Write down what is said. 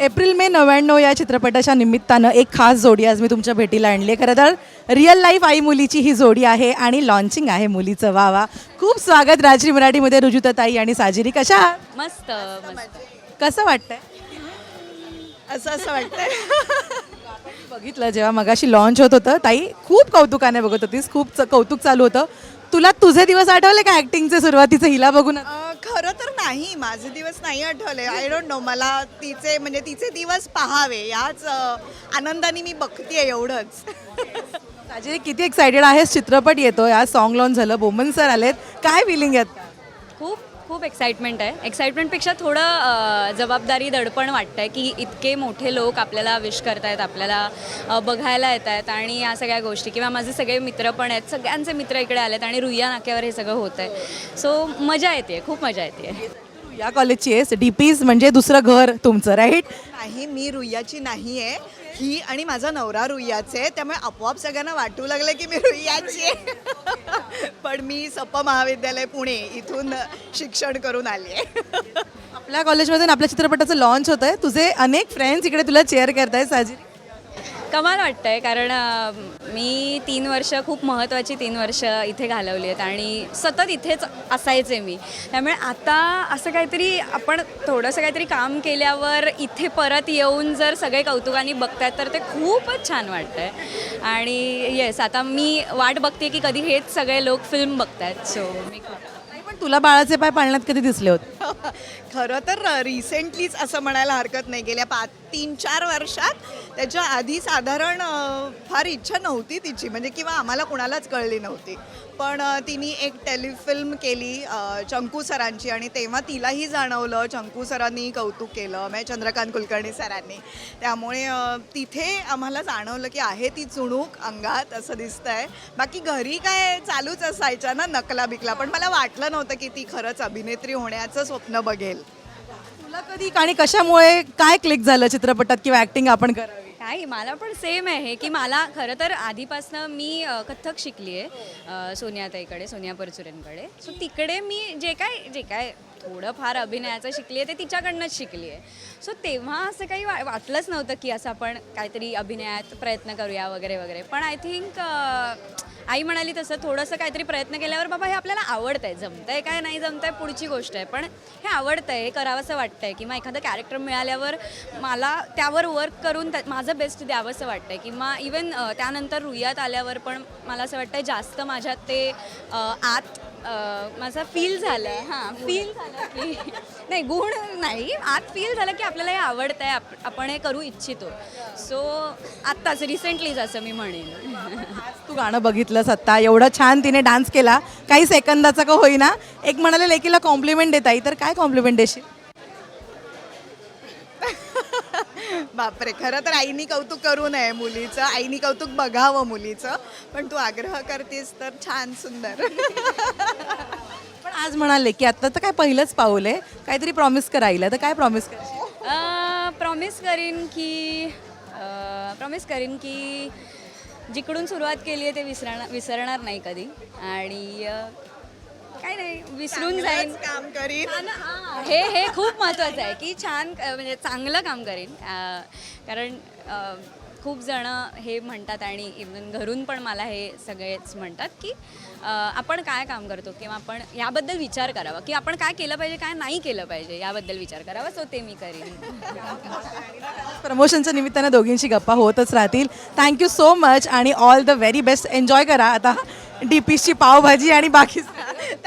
April May नव्याण्णव या चित्रपटाच्या निमित्तानं एक खास जोडी आज मी तुमच्या भेटीला आणली आहे. खरं तर रिअल लाईफ आई मुलीची ही जोडी आहे आणि लॉन्चिंग आहे मुलीचं. वा वा. खूप स्वागत राजश्री मराठीमध्ये रुजुताताई आणि साजिरी. कशा आहात? मस्त कसं वाटतंय? असं असं वाटतंय. बघितलं जेव्हा मगाशी लॉन्च होत होतं ताई खूप कौतुकाने बघत होतीस खूप च- कौतुक चालू होतं. तुला तुझे दिवस आठवले का ऍक्टिंगचे सुरुवातीचं? हिला बघून. नाही माझे दिवस नाही आठवले. आय डोंट नो मला तिचे म्हणजे तिचे दिवस पाहावे. याच आनंदाने मी बघते एवढंच. साजिरी किती एक्सायटेड आहेस? चित्रपट येतो आज सॉन्ग लॉन्च झालं. बोमन सर आलेत. काय फिलिंग आहेत खूप एक्साइटमेंट आहे. एक्साइटमेंटपेक्षा थोडं जबाबदारी दडपण वाटतंय की इतके मोठे लोक आपल्याला विश करतायत आपल्याला बघायला येत आहेत आणि या सगळ्या गोष्टी. किंवा माझे सगळे मित्र पण आहेत सगळ्यांचे मित्र इकडे आलेत आणि रुईया नाक्यावर हे सगळं होत आहे सो मजा येते खूप मजा येते या कॉलेजची आहेस डीपीज म्हणजे दुसरं घर तुमचं राईट नाही मी रुईयाची नाही आहे. ही आणि माझा नवरा रुईयाचे आहे. त्यामुळे आपोआप सगळ्यांना वाटू लागलं की मी रुईयाची आहे. पण मी सप महाविद्यालय पुणे इथून शिक्षण करून आली आहे. आपल्या कॉलेजमधून आपल्या चित्रपटाचं लॉन्च होत आहे तुझे अनेक फ्रेंड्स इकडे तुला चेअर करतायत साजिरी कमाल वाटतंय कारण मी तीन वर्ष खूप महत्त्वाची तीन वर्ष इथे घालवली आहेत आणि सतत इथेच असायचे मी. त्यामुळे आता असं काहीतरी आपण थोडंसं काहीतरी काम केल्यावर इथे परत येऊन जर सगळे कौतुकाने बघतायत तर ते खूपच छान वाटतंय. आणि येस आता मी वाट बघते की कधी हेच सगळे लोक फिल्म बघतायत. सो मी खूप नाही, पण तुला बाळाचे पाय पाळण्यात कधी दिसले होते? खरं तर रिसेंटलीच असं म्हणायला हरकत नाही. गेल्या पाच तीन चार वर्षात त्याच्या आधी साधारण फार इच्छा नव्हती तिची. म्हणजे किंवा आम्हाला कुणालाच कळली नव्हती. पण तिने एक टेलिफिल्म केली चंकू सरांची आणि तेव्हा तिलाही जाणवलं चंकू सरांनी कौतुक केलं म्हणजे चंद्रकांत कुलकर्णी सरांनी. त्यामुळे तिथे आम्हाला जाणवलं की आहे ती चुणूक अंगात असं दिसतंय. बाकी घरी काय चालूच असायच्या ना नकला बिकला. पण मला वाटलं नव्हतं की ती खरंच अभिनेत्री होण्याचं स्वप्न बघेल. तुला कधी आणि कशामुळे काय क्लिक झालं चित्रपटात किंवा ॲक्टिंग आपण करावी? नाही मला पण सेम आहे की मला खरं तर आधीपासनं मी अ, कथ्थक शिकली आहे सोनियाताईकडे सोनिया परचुरेंकडे. सो तिकडे मी जे काय जे काय थोडंफार अभिनयाचं शिकली आहे ते तिच्याकडनंच शिकली आहे. सो तेव्हा असं काही वा वाटलंच नव्हतं की असं आपण काहीतरी अभिनयात प्रयत्न करूया वगैरे वगैरे. पण आय थिंक आई म्हणाली तसं थोडंसं काहीतरी प्रयत्न केल्यावर बाबा हे आपल्याला आवडतं आहे जमतं आहे काय नाही जमतंय आहे पुढची गोष्ट आहे. पण हे आवडतं आहे हे करावंसं वाटतं आहे किंवा एखादं कॅरेक्टर मिळाल्यावर मला त्यावर वर्क करून त्या माझं बेस्ट द्यावंसं वाटतं आहे किंवा इवन त्यानंतर रुयात आल्यावर पण मला असं वाटतं जास्त माझ्यात ते आत माझा फील झालं. हां फील झालं की नाही गुण नाही. आत फील झालं की आपल्याला हे आवडतं आहे आप आपण हे करू इच्छितो. सो आत्ताच रिसेंटलीच असं मी म्हणेन. तू गाणं बघितलंस आत्ता एवढं छान तिने डान्स केला. काही सेकंदाचा का होईना. एक म्हणाले लेकीला कॉम्प्लिमेंट देता तर काय कॉम्प्लिमेंट देशील? बापरे खरं तर आईनी कौतुक करू नये मुलीचं. आईनी कौतुक बघावं मुलीचं. पण तू आग्रह करतेस तर छान सुंदर. पण आज म्हणाले की आता तर काय पहिलंच पाऊल आहे. काहीतरी प्रॉमिस करायला तर काय प्रॉमिस करशील? प्रॉमिस करीन की प्रॉमिस करीन की जिकडून सुरुवात केली आहे ते विसरणार विसरणार नाही कधी. आणि अ, काय नाही विसरून जाईन. काम करीन. हां. हे खूप महत्त्वाचं आहे की छान म्हणजे चांगलं काम करेन. कारण खूप जण हे म्हणतात आणि इवन घरून पण मला हे सगळेच म्हणतात की आपण काय काम करतो किंवा आपण याबद्दल विचार करावा. की आपण काय केलं पाहिजे काय नाही केलं पाहिजे याबद्दल विचार करावा. सो ते मी करेन. प्रमोशनच्या निमित्तानं दोघींची गप्पा होतच राहतील. थँक्यू सो मच आणि all the very best enjoy करा. आता डीपीची पावभाजी आणि बाकी